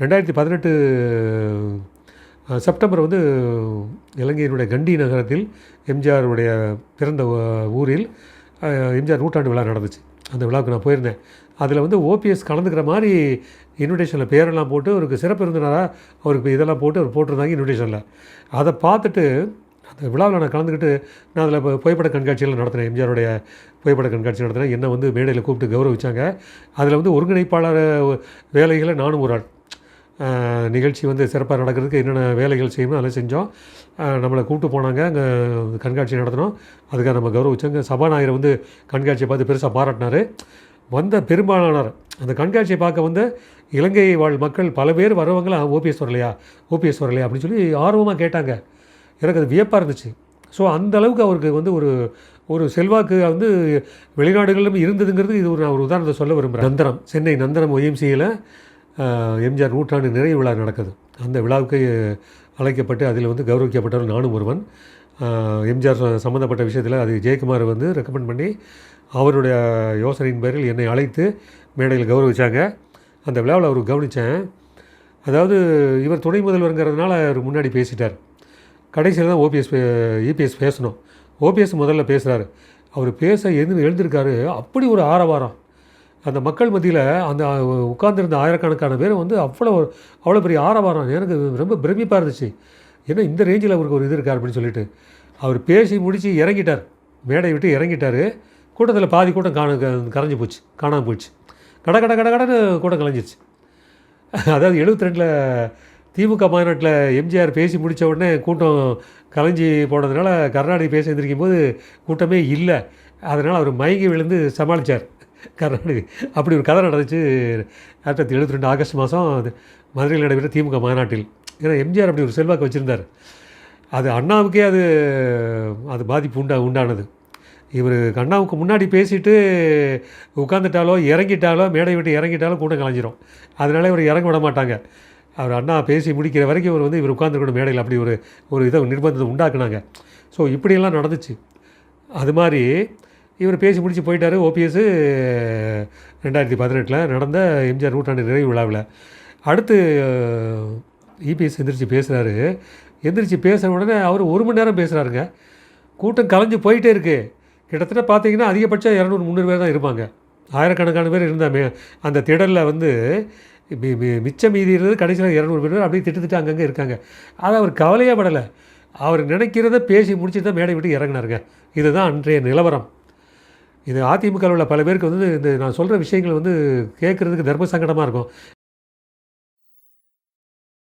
ரெண்டாயிரத்தி பதினெட்டு செப்டம்பர் வந்து இலங்கையினுடைய கண்டி நகரத்தில் எம்ஜிஆருடைய பிறந்த ஊரில் எம்ஜிஆர் நூற்றாண்டு விழா நடந்துச்சு. அந்த விழாவுக்கு நான் போயிருந்தேன். அதில் வந்து ஓபிஎஸ் கலந்துக்கிற மாதிரி இன்விடேஷனில் பேரெல்லாம் போட்டு அவருக்கு சிறப்பு இருந்தனாரா அவருக்கு இதெல்லாம் போட்டு அவர் போட்டிருந்தாங்க இன்விடேஷனில் அதை பார்த்துட்டு அந்த விழாவில் நான் கலந்துக்கிட்டு நான் அதில் இப்போ புகைப்பட கண்காட்சியெல்லாம் நடத்தினேன். எம்ஜிஆருடைய புகைப்பட கண்காட்சி நடத்தினேன். என்னை வந்து மேடையில் கூப்பிட்டு கௌரவிச்சாங்க. அதில் வந்து ஒருங்கிணைப்பாளர் வேலைகளை நானும் ஒரு ஆள். நிகழ்ச்சி வந்து சிறப்பாக நடக்கிறதுக்கு என்னென்ன வேலைகள் செய்யணும் அதெல்லாம் செஞ்சோம். நம்மளை கூப்பிட்டு போனாங்க. அங்கே கண்காட்சி நடத்தினோம். அதுக்காக நம்ம கௌரவிச்சோங்க சபாநாயகர் வந்து கண்காட்சியை பார்த்து பெருசாக பாராட்டினார். வந்த பெரும்பாலானோர் அந்த கண்காட்சியை பார்க்க வந்து இலங்கை வாழ் மக்கள் பல பேர் வரவங்களாம் ஓபிஎஸ் வரலையா? ஓபிஎஸ் வரலையா? அப்படின்னு சொல்லி ஆர்வமாக கேட்டாங்க. எனக்கு அது வியப்பாக இருந்துச்சு. ஸோ அந்த அளவுக்கு அவருக்கு வந்து ஒரு ஒரு செல்வாக்கு வந்து வெளிநாடுகளிலும் இருந்ததுங்கிறது இது ஒரு நான் ஒரு உதாரணத்தை சொல்ல விரும்புகிறேன் நந்தனம் சென்னை நந்தனம் ஒய்எம்சியில் எம்ஜிஆர் நூற்றாண்டு நிறைவு விழா நடக்குது. அந்த விழாவுக்கு அழைக்கப்பட்டு அதில் வந்து கௌரவிக்கப்பட்டவர் நானும் ஒருவன். எம்ஜிஆர் ச- சம்மந்தப்பட்ட விஷயத்தில் அது ஜெயக்குமார் வந்து ரெக்கமெண்ட் பண்ணி அவருடைய யோசனையின் பேரில் என்னை அழைத்து மேடையில் கௌரவிச்சாங்க. அந்த விழாவில் அவர் கவனித்தேன் அதாவது இவர் துணை முதல்வருங்கிறதுனால அவர் முன்னாடி பேசிட்டார். கடைசியில் தான் ஓபிஎஸ் இபிஎஸ் பேசணும். ஓபிஎஸ் முதல்ல பேசுகிறாரு அவர் பேச எழுந்து எழுந்திருக்காரு அப்படி ஒரு ஆரவாரம். அந்த மக்கள் மத்தியில் அந்த உட்கார்ந்திருந்த ஆயிரக்கணக்கான பேர் வந்து அவ்வளோ அவ்வளோ பெரிய ஆரவாரம். எனக்கு ரொம்ப பிரமிப்பாக இருந்துச்சு. ஏன்னா இந்த ரேஞ்சில் அவருக்கு ஒரு இது இருக்கார் அப்படின்னு சொல்லிட்டு. அவர் பேசி முடித்து இறங்கிட்டார். மேடை விட்டு இறங்கிட்டார். கூட்டத்தில் பாதி கூட்டம் காண க- போச்சு. காணாமல் போச்சு. கட கட கட கடன்னு கூட்டம் கலைஞ்சிருச்சு. அதாவது எழுபத்தி ரெண்டில் திமுக மாநாட்டில் எம்ஜிஆர் பேசி முடித்த உடனே கூட்டம் கலைஞ்சி போனதுனால கருணாநிதி பேச எந்திரிக்கும் போது கூட்டமே இல்லை. அதனால் அவர் மயங்கி விழுந்து சமாளித்தார் கர்நாடக அப்படி ஒரு கதை நடந்துச்சு. ஆயிரத்தி தொள்ளாயிரத்தி எழுபத்தி ரெண்டு ஆகஸ்ட் மாதம் மதுரையில் நடைபெற்ற திமுக மாநாட்டில். ஏன்னா எம்ஜிஆர் அப்படி ஒரு செல்வாக்கு வச்சுருந்தார். அது அண்ணாவுக்கே அது அது பாதிப்பு உண்டா உண்டானது. இவர் அண்ணாவுக்கு முன்னாடி பேசிட்டு உட்காந்துட்டாலோ இறங்கிட்டாலோ மேடை விட்டு இறங்கிட்டாலோ கூட்டம் கலைஞ்சிரும். அதனால இவர் இறங்க விட மாட்டாங்க. அவர் அண்ணா பேசி முடிக்கிற வரைக்கும் இவர் வந்து இவர் உட்காந்துருக்கணும் மேடையில். அப்படி ஒரு ஒரு இதை நிர்பந்தத்தை உண்டாக்குனாங்க. ஸோ இப்படியெல்லாம் நடந்துச்சு. அது மாதிரி இவர் பேசி முடிச்சு போயிட்டார். ஓபிஎஸ் ரெண்டாயிரத்தி பதினெட்டில் நடந்த எம்ஜிஆர் நூற்றாண்டு நிறைவு விழாவில். அடுத்து இபிஎஸ் எந்திரிச்சு பேசுகிறாரு எந்திரிச்சு பேசுன உடனே அவர் ஒரு மணி நேரம் பேசுகிறாருங்க கூட்டம் கலைஞ்சு போயிட்டே இருக்கு. கிட்டத்தட்ட பார்த்தீங்கன்னா அதிகபட்சம் இரநூறு முந்நூறு பேர் தான் இருப்பாங்க. ஆயிரக்கணக்கான பேர் இருந்தாமே அந்த திடலில் வந்து மி- மி- மிச்சம் மீதி இருந்தது கடைசியில் இரநூறு பேர் அப்படியே திட்டு அங்கங்கே இருக்காங்க. அதை அவர் கவலையே படலை. அவர் நினைக்கிறத பேசி முடிச்சுட்டு தான் மேடை விட்டு இறங்கினாருங்க. இதுதான் அன்றைய நிலவரம். இது அதிமுகவில் உள்ள பல பேருக்கு வந்து இந்த நான் சொல்கிற விஷயங்கள் வந்து கேட்குறதுக்கு தர்ம சங்கடமாக இருக்கும்.